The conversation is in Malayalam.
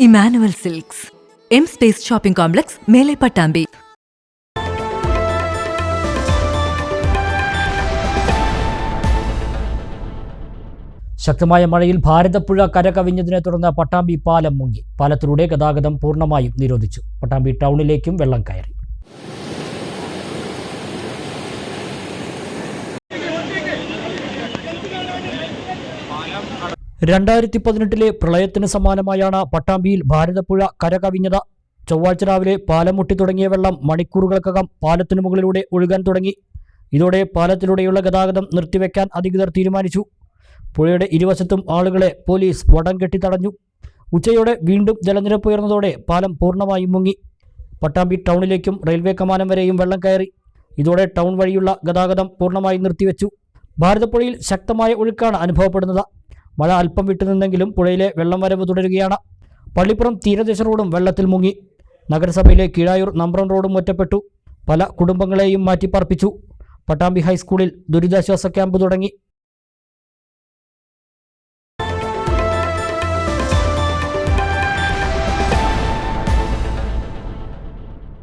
Emmanuel silks. M space shopping complex മേലെ പട്ടാമ്പി. ശക്തമായ മഴയിൽ ഭാരതപ്പുഴ കരകവിഞ്ഞതിനെ തുടർന്ന് പട്ടാമ്പി പാലം മുങ്ങി. പാലത്തിലൂടെ ഗതാഗതം പൂർണമായും നിരോധിച്ചു. പട്ടാമ്പി ടൗണിലേക്കും വെള്ളം കയറി. രണ്ടായിരത്തി പതിനെട്ടിലെ പ്രളയത്തിന് സമാനമായാണ് പട്ടാമ്പിയിൽ ഭാരതപ്പുഴ കരകവിഞ്ഞത്. ചൊവ്വാഴ്ച രാവിലെ പാലമുട്ടി തുടങ്ങിയ വെള്ളം മണിക്കൂറുകൾക്കകം പാലത്തിനു മുകളിലൂടെ ഒഴുകാൻ തുടങ്ങി. ഇതോടെ പാലത്തിലൂടെയുള്ള ഗതാഗതം നിർത്തിവെക്കാൻ അധികൃതർ തീരുമാനിച്ചു. പുഴയുടെ ഇരുവശത്തും ആളുകളെ പോലീസ് വടം കെട്ടി തടഞ്ഞു. ഉച്ചയോടെ വീണ്ടും ജലനിരപ്പ് ഉയർന്നതോടെ പാലം പൂർണമായും മുങ്ങി. പട്ടാമ്പി ടൗണിലേക്കും റെയിൽവേ കമാനം വരെയും വെള്ളം കയറി. ഇതോടെ ടൗൺ വഴിയുള്ള ഗതാഗതം പൂർണമായും നിർത്തിവെച്ചു. ഭാരതപ്പുഴയിൽ ശക്തമായ ഒഴുക്കാണ് അനുഭവപ്പെടുന്നത്. മഴ അല്പം വിട്ടുനിന്നെങ്കിലും പുഴയിലെ വെള്ളം വരവ് തുടരുകയാണ്. പള്ളിപ്പുറം തീരദേശ റോഡും വെള്ളത്തിൽ മുങ്ങി. നഗരസഭയിലെ കീഴായൂർ നമ്പ്രം റോഡും ഒറ്റപ്പെട്ടു. പല കുടുംബങ്ങളെയും മാറ്റിപ്പാർപ്പിച്ചു. പട്ടാമ്പി ഹൈസ്കൂളിൽ ദുരിതാശ്വാസ ക്യാമ്പ് തുടങ്ങി.